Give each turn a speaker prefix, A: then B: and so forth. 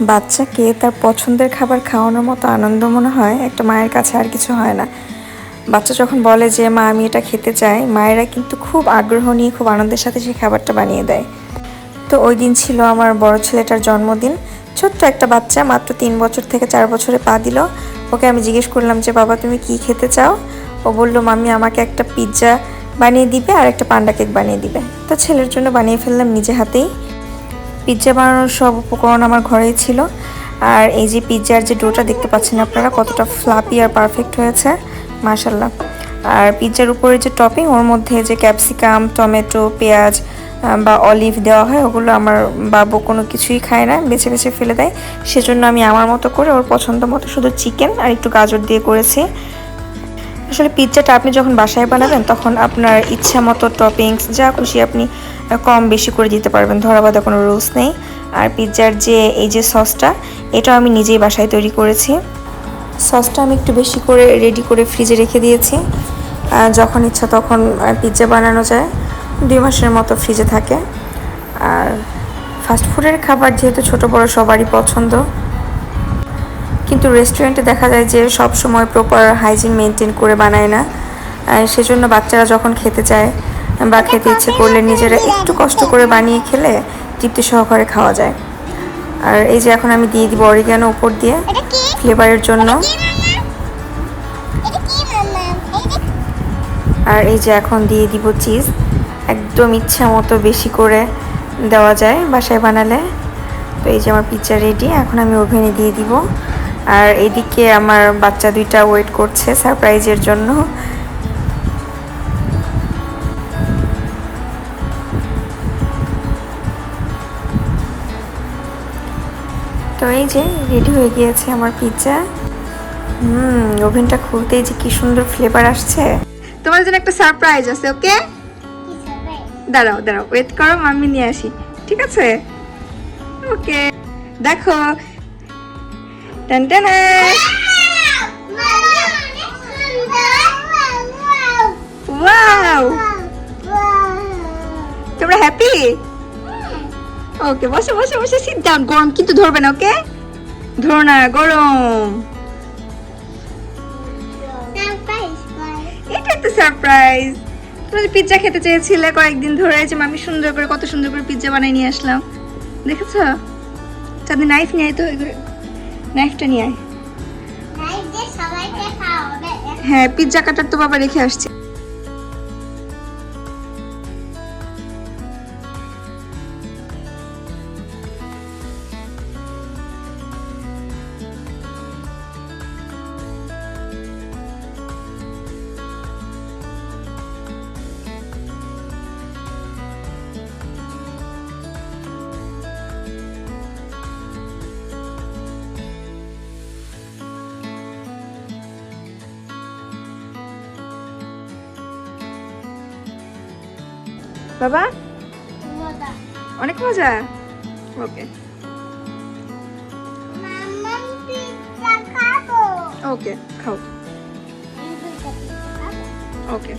A: বাচ্চাকে তার পছন্দের খাবার খাওয়ানোর মতো আনন্দ মনে হয়? একটা মায়ের কাছে আর কিছু হয় না। বাচ্চা যখন বলে যে, মা, আমি এটা খেতে চাই, মায়েরা কিন্তু খুব আগ্রহ নিয়ে খুব আনন্দের সাথে সেই খাবারটা বানিয়ে দেয়। তো ওই দিন ছিল আমার বড় ছেলেটার জন্মদিন। ছোট্ট একটা বাচ্চা, মাত্র তিন বছর থেকে চার বছরে পা দিল। ওকে আমি জিজ্ঞেস করলাম যে, বাবা, তুমি কি খেতে চাও? ও বলল মামি আমাকে একটা পিৎজা বানিয়ে দিবে আর একটা পান্ডা কেক বানিয়ে দিবে। তো ছেলের জন্য বানিয়ে ফেললাম নিজে হাতেই। পিৎজা বানানোর সব উপকরণ আমার ঘরেই ছিল। আর এই যে পিৎজার যে ডোটা দেখতে পাচ্ছেন আপনারা, কতটা ফ্লাপি আর পারফেক্ট হয়েছে মাশাল্লাহ আর পিৎজার উপরে যে টপিং ওর মধ্যে যে ক্যাপসিকাম টমেটো পেঁয়াজ বা অলিভ দেওয়া হয়, ওগুলো আমার বাবু কোনো কিছুই খায় না, বেছে বেছে ফেলে দেয়। সেজন্য আমি আমার মতো করে ওর পছন্দ মতো শুধু চিকেন আর একটু গাজর দিয়ে করেছি। আসলে পিৎজাটা আপনি যখন বাসায় বানাবেন, তখন আপনার ইচ্ছা মতো টপিংস যা খুশি আপনি কম বেশি করে দিতে পারবেন। ধরা কোনো রুলস নেই। আর পিৎজার যে, এই যে সসটা এটা আমি নিজেই বাসায় তৈরি করেছি। সসটা আমি একটু বেশি করে রেডি করে ফ্রিজে রেখে দিয়েছি। যখন ইচ্ছা তখন পিৎজা বানানো যায়। দুই মাসের মতো ফ্রিজে থাকে। আর ফাস্টফুডের খাবার যেহেতু ছোট বড় সবারই পছন্দ কিন্তু রেস্টুরেন্টে দেখা যায় যে সব সময় প্রপার হাইজিন মেনটেন করে বানায় না। সেজন্য বাচ্চারা যখন খেতে চায় বা খেতে ইচ্ছে করলে নিজেরা একটু কষ্ট করে বানিয়ে খেলে তৃপ্তি সহকারে খাওয়া যায়। আর এই যে এখন আমি দিয়ে দিব অরিগানো উপর দিয়ে ফ্লেভারের জন্য। আর এই যে এখন দিয়ে দিব চিজ একদম ইচ্ছা মতো বেশি করে দেওয়া যায় বাসায় বানালে। তো এই যে আমার পিৎজা রেডি এখন আমি ওভেনে দিয়ে দিব। আর এদিকে আমার বাচ্চা দুইটা ওয়েট করছে সারপ্রাইজের জন্য। তো এই যে রেডি হয়ে গিয়েছে আমার পিৎজা হুম ওভেনটা খুলতেই যে কি সুন্দর ফ্লেভার আসছে। তোমার জন্য একটা সারপ্রাইজ আছে ওকে দাঁড়াও দাঁড়াও ওয়েট করো আমি নিয়ে আসি ঠিক আছে? ওকে দেখো টান টান ওয়াও তোমরা হ্যাপি ওকে বসে বসে বসে সিট গরম কিন্তু ধরবে না ওকে ধরো না, গরম। এটা একটা সারপ্রাইজ তুমি পিৎজা খেতে চেয়েছিলে কয়েকদিন ধরে, যে আমি সুন্দর করে, কত সুন্দর করে পিৎজা বানিয়ে নিয়ে আসলাম। দেখেছ? নাইফ নিয়ে তো নাইফটা নিয়ে আয়। হ্যাঁ পিৎজা কাটার তো বাবা রেখে আসছে। বাবা? অনেক মজা? ওকে। ওকে খাও। ওকে।